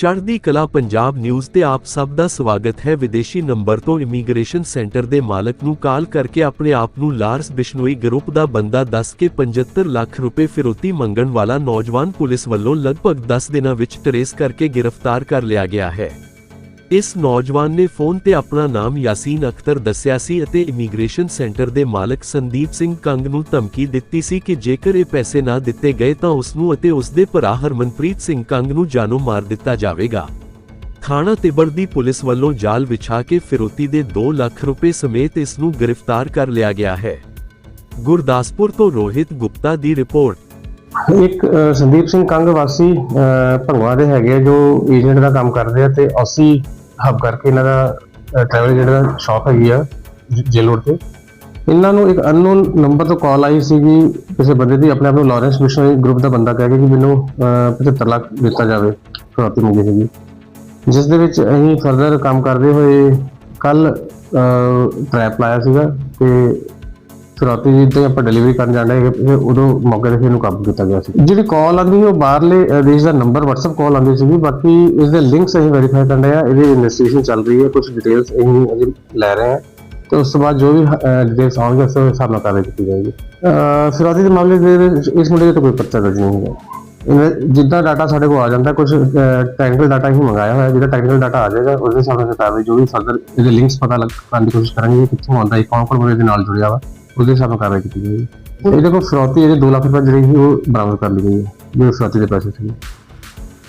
ਚੜ੍ਹਦੀ ਕਲਾ ਪੰਜਾਬ ਨਿਊਜ਼ ਤੇ ਆਪ ਸਭ ਦਾ ਸਵਾਗਤ ਹੈ। ਵਿਦੇਸ਼ੀ ਨੰਬਰ ਤੋਂ ਇਮੀਗ੍ਰੇਸ਼ਨ ਸੈਂਟਰ ਦੇ ਮਾਲਕ ਨੂੰ ਕਾਲ ਕਰਕੇ ਆਪਣੇ ਆਪ ਨੂੰ ਲਾਰਸ ਬਿਸ਼ਨੋਈ ਗਰੁੱਪ ਦਾ ਬੰਦਾ ਦੱਸ ਕੇ 75 ਲੱਖ ਰੁਪਏ ਫਿਰੋਤੀ ਮੰਗਣ ਵਾਲਾ ਨੌਜਵਾਨ ਪੁਲਿਸ ਵੱਲੋਂ ਲਗਭਗ 10 ਦਿਨਾਂ ਵਿੱਚ ਟਰੇਸ ਕਰਕੇ ਗ੍ਰਿਫਤਾਰ ਕਰ ਲਿਆ ਗਿਆ ਹੈ। ਇਸ ਨੌਜਵਾਨ ਨੇ ਫੋਨ ਤੇ ਆਪਣਾ ਨਾਮ ਯਾਸੀਨ ਅਖਤਰ ਦੱਸਿਆ ਸੀ ਅਤੇ ਇਮੀਗ੍ਰੇਸ਼ਨ ਸੈਂਟਰ ਦੇ ਮਾਲਕ ਸੰਦੀਪ ਸਿੰਘ ਕੰਗ ਨੂੰ ਧਮਕੀ ਦਿੱਤੀ ਸੀ ਕਿ ਜੇਕਰ ਇਹ ਪੈਸੇ ਨਾ ਦਿੱਤੇ ਗਏ ਤਾਂ ਉਸ ਨੂੰ ਅਤੇ ਉਸ ਦੇ ਭਰਾ ਹਰਮਨਪ੍ਰੀਤ ਸਿੰਘ ਕੰਗ ਨੂੰ ਜਾਨੋਂ ਮਾਰ ਦਿੱਤਾ ਜਾਵੇਗਾ। ਥਾਣਾ ਤਿੱਬੜ ਦੀ ਪੁਲਿਸ ਵੱਲੋਂ ਜਾਲ ਵਿਛਾ ਕੇ ਫਿਰੌਤੀ ਦੇ 2 ਲੱਖ ਰੁਪਏ ਸਮੇਤ ਇਸ ਨੂੰ ਗ੍ਰਿਫਤਾਰ ਕਰ ਲਿਆ ਗਿਆ ਹੈ। ਗੁਰਦਾਸਪੁਰ ਤੋਂ ਰੋਹਿਤ ਗੁਪਤਾ ਦੀ ਰਿਪੋਰਟ। ਇੱਕ ਸੰਦੀਪ ਸਿੰਘ ਕੰਗ ਵਾਸੀ ਭੰਗਵਾ ਦੇ ਹੈਗੇ ਜੋ ਏਜੰਟ ਦਾ ਕੰਮ ਕਰਦੇ ਆ ਤੇ ਅਸੀਂ ਹੱਬ ਕਰਕੇ ਇਹਨਾਂ ਦਾ ਟਰੈਵਲ ਏਜੰਟ ਦਾ ਸ਼ਾਪ ਹੈਗੀ ਆ ਜੇਲ ਰੋਡ ਤੇ। ਇਹਨਾਂ ਨੂੰ ਇੱਕ ਅਨਨੋਨ ਨੰਬਰ ਤੋਂ ਕਾਲ ਆਈ ਸੀਗੀ ਕਿਸੇ ਬੰਦੇ ਦੀ ਆਪਣੇ ਆਪ ਨੂੰ ਲਾਰੈਂਸ ਮਿਸ਼ਨਰੀ ਗਰੁੱਪ ਦਾ ਬੰਦਾ ਕਹਿ ਕੇ ਕਿ ਮੈਨੂੰ ਅ, 75 ਲੱਖ ਦਿੱਤਾ ਜਾਵੇ ਫਰੋਤੀ ਮੰਗੀ ਸੀਗੀ ਜਿਸ ਦੇ ਵਿੱਚ ਅਸੀਂ ਫਰਦਰ ਕੰਮ ਕਰਦੇ ਹੋਏ ਕੱਲ ਟ੍ਰੈਪ ਲਾਇਆ ਸੀਗਾ ਤੇ ਫਿਰੌਤੀ ਜੀ ਤੇ ਆਪਾਂ ਡਿਲੀਵਰੀ ਕਰਨ ਜਾਂਦੇ ਹੈਗੇ ਫਿਰ ਉਦੋਂ ਮੌਕੇ ਤੇ ਫਿਰ ਇਹਨੂੰ ਕਾਬੂ ਕੀਤਾ ਗਿਆ ਸੀ। ਜਿਹੜੀ ਕਾਲ ਆਉਂਦੀ ਉਹ ਬਾਹਰਲੇ ਦੇਸ਼ ਦਾ ਨੰਬਰ WhatsApp ਕਾਲ ਆਉਂਦੀ ਸੀ ਬਾਕੀ ਇਸ ਦੇ ਲਿੰਕਸ ਅਸੀਂ ਵੈਰੀਫਾਈ ਕਰਨ ਰਹੇ ਆ ਇਹਦੀ ਇਨਵੈਸਟੀਗੇਸ਼ਨ ਚੱਲ ਰਹੀ ਹੈ ਕੁਝ ਡਿਟੇਲਸ ਅਸੀਂ ਅਜੇ ਲੈ ਰਹੇ ਹਾਂ। ਤੇ ਉਸ ਤੋਂ ਬਾਅਦ ਜੋ ਵੀ ਡਿਟੇਲਸ ਆਉਣਗੇ ਉਸ ਹਿਸਾਬ ਨਾਲ ਕਾਰਵਾਈ ਕੀਤੀ ਜਾਏਗੀ। ਅਹ, ਦੇ ਮਾਮਲੇ ਦੇ ਵਿੱਚ ਇਸ ਮੁੱਦੇ ਤੇ ਕੋਈ ਪਰਚਾ ਦਰਜ ਨਹੀਂ ਹੈਗਾ। ਜਿੱਦਾਂ ਡਾਟਾ ਸਾਡੇ ਕੋਲ ਆ ਜਾਂਦਾ ਕੁਝ ਟੈਕਨੀਕਲ ਡਾਟਾ ਹੀ ਮੰਗਾਇਆ ਹੋਇਆ ਜਿਹੜਾ ਟੈਕਨੀਕਲ ਡਾਟਾ ਆ ਜਾਏਗਾ ਉਸ ਦੇ ਹਿਸਾਬ ਨਾਲ ਜੋ ਵੀ ਫਰਦਰ ਇਹਦੇ ਲਿੰਕਸ ਪਤਾ ਲੱਗ ਕਰਨ ਦੀ ਕੋਸ਼ਿਸ਼ ਕਰਾਂਗੇ ਕਿੱਥੋਂ ਆਉਂਦਾ ਹੈ ਕੌਣ ਕੌਣ ਬੰਦੇ ਦੇ ਨਾਲ ਜੁੜਿਆ ਵਾ। ਉਹਦੇ ਨਾਲ ਕਾਰਵਾਈ ਕੀਤੀ ਜਾਏਗੀ ਇਹਦੇ ਕੋਲ ਫਰੌਤੀ ਇਹਦੇ 2 ਲੱਖ ਰੁਪਏ ਜਿਹੜੀ ਸੀ ਉਹ ਬਰਾਮਦ ਕਰ ਲਈ ਗਈ ਹੈ ਜੋ ਫਰੌਤੀ ਦੇ ਪੈਸੇ ਸੀ